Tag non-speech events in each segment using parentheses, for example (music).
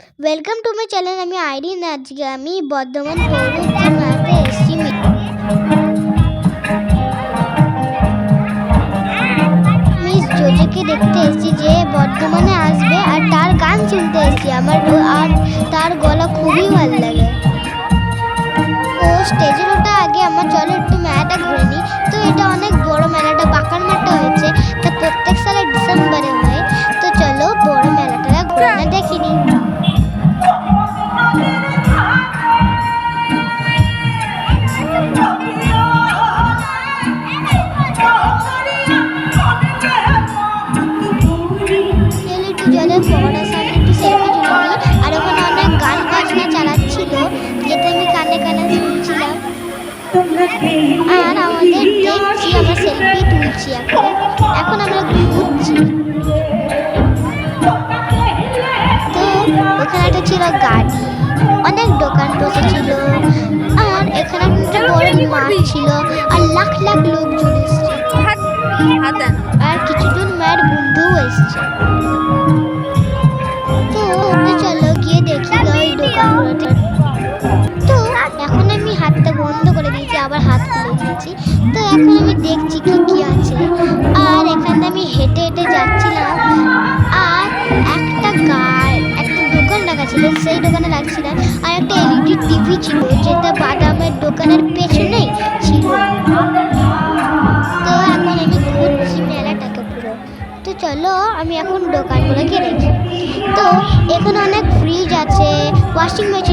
Welcome to my channel আমি আইরিন, আজকে আমি বর্ধমান জোজোকে দেখতে এসেছি যে বর্ধমানে আসবে আর তার গান শুনতে এসেছি। আমার আর তার গলা খুবই ভালো লাগে। ও স্টেজের ওটা আগে আমার চলো একটু মেলাটা ঘুরে নিই। তো এটা অনেক আর আমাদের দেখছি আমরা সেলফি তুলছি এখন এখন আমরা ঘুরছি তো ওখানে একটা ছিল গাড়ি অনেক দোকান বসেছিল আর এখানে একটা বড় মাঠ ছিল আর লাখ লাখ লোকজন এসছে। আর কিছুজন দেখছি কি কি আছে? আর এখানে আমি হেঁটে হেঁটে যাচ্ছিলাম, আর একটা গাড় একটা দোকান রাখা ছিল সেই দোকানে রাখছিলাম আর একটা এলইডি টিভি ছিল, যেটা বাদামের দোকানের পেছনেই ছিল। তো এখন আমি ঘুরছি মেলাটাকে পুরো। তো চলো, আমি এখন দোকানগুলো কিনেছি তো এখানে অনেক ফ্রিজ আছে ওয়াশিং মেশিন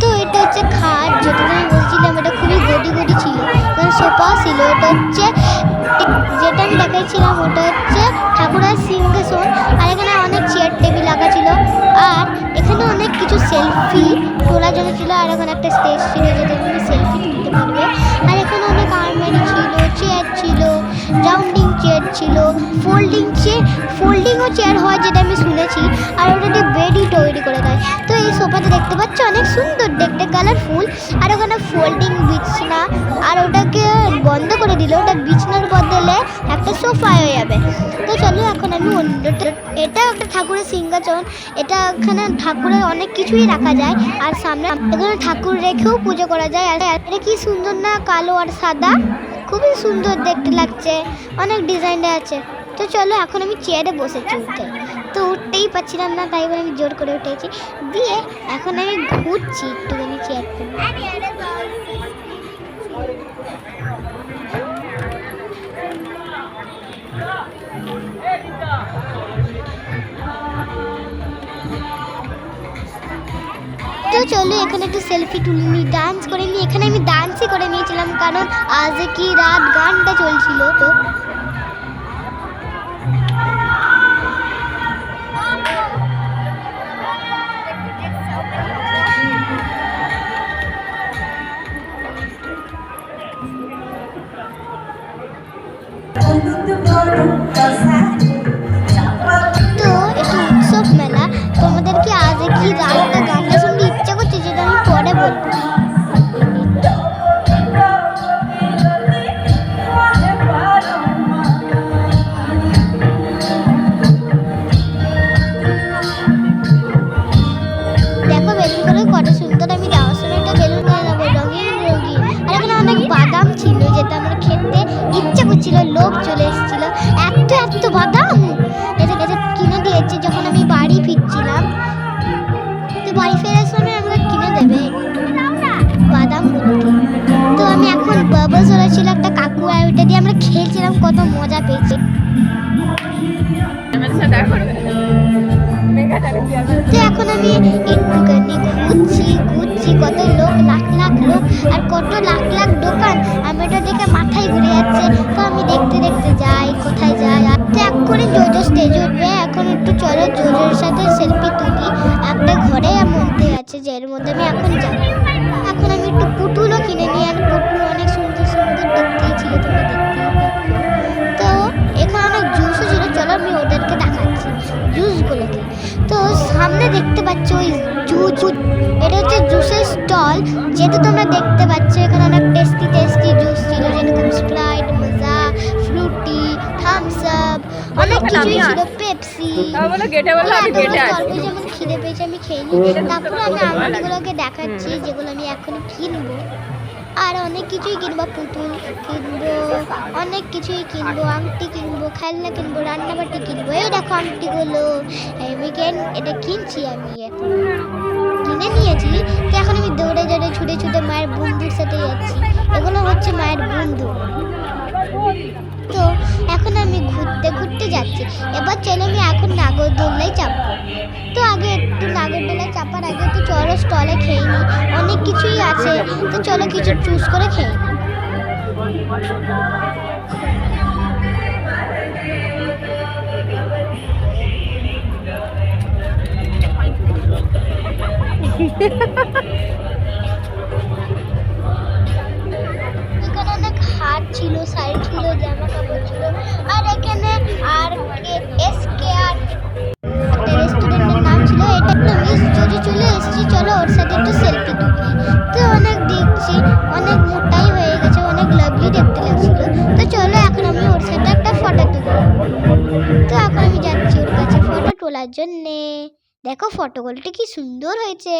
তো এটা হচ্ছে খাট যেটা আমি বলছিলাম এটা খুবই গদি গদি ছিল। সোফা ছিল, এটা হচ্ছে যেটা আমি দেখাইছিলাম ওটা হচ্ছে ঠাকুরের সিংহাসন, আর এখানে অনেক চেয়ার টেবিল রাখা ছিল। আর এখানে অনেক কিছু সেলফি তোলার জন্য ছিল, আর এখানে একটা স্টেজ ছিল যেটা সেলফি ছিল। ফোল্ডিং চেয়ার ফোল্ডিংও চেয়ার হয় যেটা আমি শুনেছি। আর ওটা দিয়ে বেডই তৈরি করে দেয়। তো এই সোফাটা দেখতে পাচ্ছ অনেক সুন্দর দেখতে কালারফুল আর ওখানে ফোল্ডিং বিছনা, আর ওটাকে বন্ধ করে দিলে, ওটা বিছনার বদলে একটা সোফা হয়ে যাবে। তো চলো এখন আমি এটা একটা ঠাকুরের সিংহাসন। এটা এখানে ঠাকুরের অনেক কিছুই রাখা যায়। আর সামনে এখানে ঠাকুর রেখেও পুজো করা যায়। আর এটা কি সুন্দর না কালো আর সাদা? খুবই সুন্দর দেখতে লাগছে। অনেক ডিজাইনটা আছে। তো চলো এখন আমি চেয়ারে বসেছি উঠতে। তো উঠতেই পারছিলাম না, তাই বলে আমি জোর করে উঠেছি। দিয়ে এখন আমি ঘুরছি একটুখানি চেয়ারটা চলো, এখানে একটু সেলফি তুলে নি ডান্স করে নিই। এখানে আমি ডান্সই করে নিয়েছিলাম, কারণ আজ কি রাত গানটা চলছিল, তো এখন বাবলস ছিল একটা কাকু আর ওইটা দিয়ে আমরা খেলছিলাম, কত মজা পেয়েছি। এখন আমি একটুখানি ঘুরছি ঘুরছি, কত লোক, লাখ লাখ লোক, আর কত লাখ লাখ দোকান, আমি ওটা দেখে মাথায় ঘুরে যাচ্ছে। তো আমি দেখতে দেখতে যাই, কোথায় যাই, আর তো এক্ষুনি জোজো স্টেজে উঠবে, এখন একটু চলো, জোজোর সাথে সেলফি তুলি। একটা ঘরে মধ্যে আছে যে এর মধ্যে আমি এখন যাই পাচ্ছ জুস এটা হচ্ছে জুসের স্টল যেটা তোমরা দেখতে পাচ্ছ এখানে অনেক টেস্টি টেস্টি জুস ছিল যেরকম স্প্রাইট মজা ফ্রুটি থামস আপ অনেক কিছুই ছিল হ্যাঁ, পেপসি যেমন খিদে পেয়েছে আমি খেয়ে নিই। তারপর আমি আমাদেরগুলোকে দেখাচ্ছি যেগুলো আমি এখন কিনবো। আর অনেক কিছুই কিনবো, পুতুল কিনবো, অনেক কিছুই কিনবো, আংটি কিনবো, খেলনা কিনবো, রান্নাবাটি কিনবো। এই দেখো আংটিগুলো কেন এটা কিনছি আমি কিনে নিয়েছি, তো এখন আমি দৌড়ে দৌড়ে ছুটে ছুটে মায়ের বন্ধুর সাথে যাচ্ছি। এগুলো হচ্ছে মায়ের বন্ধু। তো এখন আমি ঘুরতে ঘুরতে যাচ্ছি। এবার চলো আমি এখন নাগরদোল্লায় চাপবো। তো আগে একটু নাগরদোলায় চাপার আগে একটু চলো স্টলে খেয়ে নিই অনেক কিছুই আছে। তো চলো কিছু চুজ করে খেয়ে নিই (laughs) ছিল শাড়ি ছিল জামা কাপড় ছিল। আর এখানে আর এস কে আর একটা রেস্টুরেন্টের নাম ছিল, এটা একটা মিস যদি চলে এসেছি, চলো ওর সাথে একটু সেলফি তুলি। তো অনেক দেখছি, অনেক মোটাই হয়ে গেছে, অনেক লাভলি দেখতে লাগছিল। তো চলো এখন আমি ওর সাথে একটা ফটো তুলি। তো এখন আমি যাচ্ছি ওর কাছে ফটো তোলার জন্যে। দেখো ফটোগুলোটি কি সুন্দর হয়েছে।